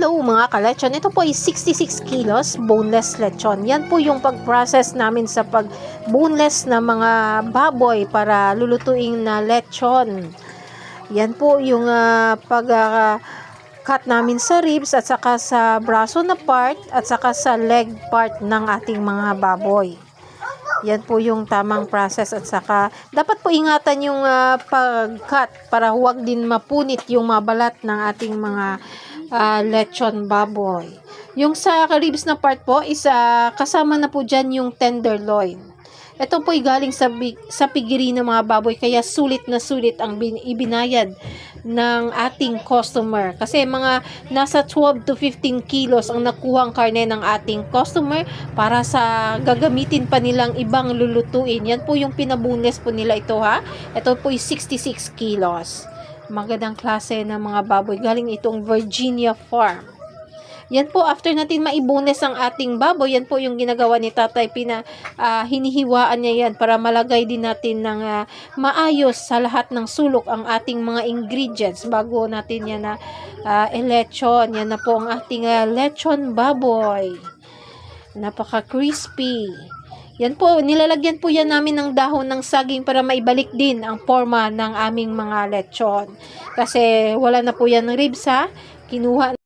Hello mga kalechon, ito po ay 66 kilos boneless lechon. Yan po yung pag-process namin sa pag-boneless na mga baboy para lulutuing na lechon. Yan po yung ah, pag ah, cut namin sa ribs at saka sa braso na part at saka sa leg part ng ating mga baboy. Yan po yung tamang process at saka dapat po ingatan yung ah, pag-cut para huwag din mapunit yung mabalat ng ating mga ah, lechon baboy. Yung sa ribs na part po is ah, kasama na po dyan yung tenderloin. Ito po ay galing sa, sa pigiri ng mga baboy kaya sulit na sulit ang bin- ibinayad ng ating customer. Kasi mga nasa 12 to 15 kilos ang nakuhang karne ng ating customer para sa gagamitin pa nilang ibang lulutuin. Yan po yung pinabunes po nila ito ha. Ito po ay 66 kilos. Magandang klase ng mga baboy. Galing itong Virginia Farm. Yan po, after natin maibunes ang ating baboy, yan po yung ginagawa ni tatay. Pina, ah, hinihiwaan niya yan para malagay din natin ng ah, maayos sa lahat ng sulok ang ating mga ingredients bago natin yan na uh, lechon. Yan na po ang ating ah, lechon baboy. Napaka-crispy. Yan po, nilalagyan po yan namin ng dahon ng saging para maibalik din ang forma ng aming mga lechon. Kasi wala na po yan ng ribs ha. Kinuha